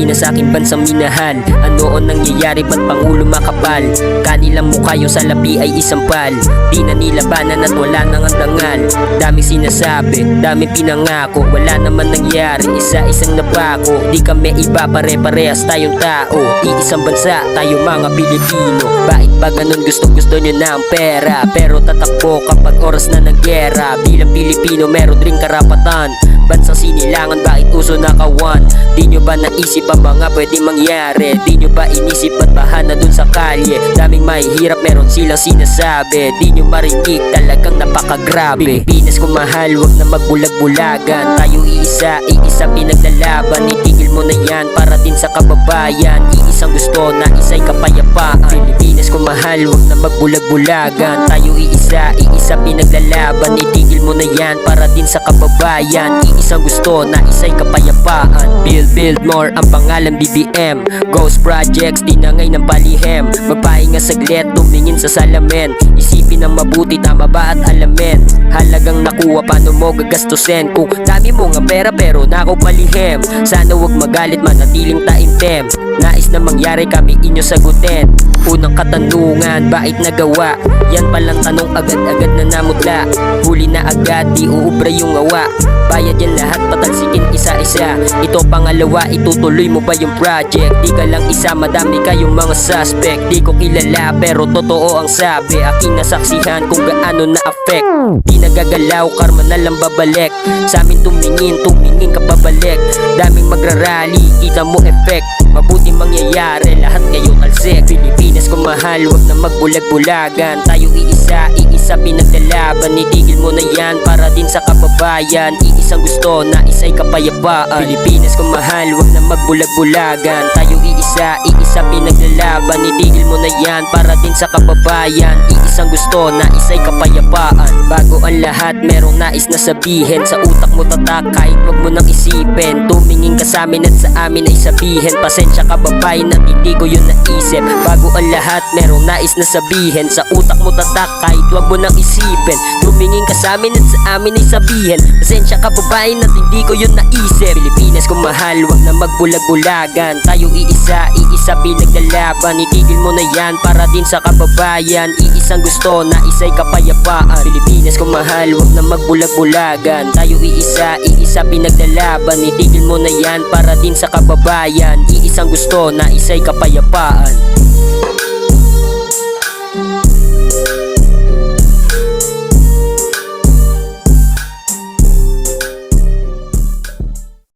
Pilipinas sa aking bansang minahal? Ano ang nangyayari? Ba't pangulo makapal? Kanilang mukha yung salapi ay isang pal. Di na nilabanan at wala nang andangal Daming sinasabi, daming pinangako. Wala naman nangyari, isa-isang napako Di kami iba, pare-parehas tayong tao. Iisang bansa, tayo mga Pilipino. Bakit ba ganun? Gusto-gusto nyo na ang pera? Pero tatakbo kapag oras na ng gera Bilang Pilipino meron ring karapatan. Bansang sinilangan, bakit uso na kawan? Di nyo ba naisip ang mga pwede mangyari? Di nyo ba inisip at bahana dun sa kalye? Daming mahihirap, meron silang sinasabi. Di nyo marinig, talagang napakagrabe. Pilipinas kung mahal, wag na magbulag-bulagan. Tayo iisa, iisa pinaglalaban. Itigil mo na yan para din sa kababayan. Iisang gusto na isa'y kung mahal, wag na magbulag-bulagan. Tayo iisa, iisa pinaglalaban. Itigil mo na yan para din sa kababayan. Iisang gusto na isa'y kapayapaan. Build, build more ang pangalan BBM Ghost Projects, di na ngay ng balihem Magpahinga saglit, tumingin sa salamin. Isipin ng mabuti, tama ba at alamin? Halagang nakuha, paano mo gagastusin? Kung dami mo nga pera pero nako palihim Sana wag magalit, manatiling taimtem. Nais na mangyari kami inyo sagutin. Unang katanungan, bakit nagawa? Yan palang tanong agad-agad na namutla. Huli na agad, di uubra yung awa. Bayad yan lahat, patalsikin isa-isa. Ito pangalawa, itutuloy mo ba yung project? Di ka lang isa, madami kayong mga suspect. Di ko kilala, pero totoo ang sabi. Aking nasaksihan kung gaano na-affect. Di nagagalaw, karma na lang babalik. Sa amin tumingin, tumingin ka babalik Daming magrarally, kita mo effect. Mabuti mangyayari, lahat kayo talsik. Pilipinas kung mahal, wag na magbulag-bulagan. Tayo iisa, iisa pinaglalaban Itigil mo na yan para din sa kababayan. Iisang gusto na isa'y kapayapaan. Pilipinas kung mahal, wag na magbulag-bulagan. Tayo iisa, iisa pinaglalaban. Itigil mo na yan para din sa kababayan. Iisang gusto na isa'y kapayapaan. Bago ang lahat, merong nais na sabihin. Sa utak mo tatak, kahit wag mo nang isipin. Tumingin ka sa amin at sa amin ay sabihin. Pasensya ka babae na hindi ko yun naisip Bago ang lahat, merong nais na sabihin. Sa utak mo tatak, kahit wag mo nang isipin. Tumingin ka sa amin at sa amin ay sabihin. Pasensya ka babae na hindi ko yun naisip Pilipinas kung mahal, wag na magbulag-bulagan. Tayo iisa, iisa pinaglalaban Itigil mo na yan para din sa kababayan. Iisang gusto na isa'y kapayapaan. Pilipinas kung mahal, wag na magbulag-bulagan. Tayo iisa, iisa pinaglalaban Itigil mo na yan para din sa kababayan. Iisang gusto na isa'y kapayapaan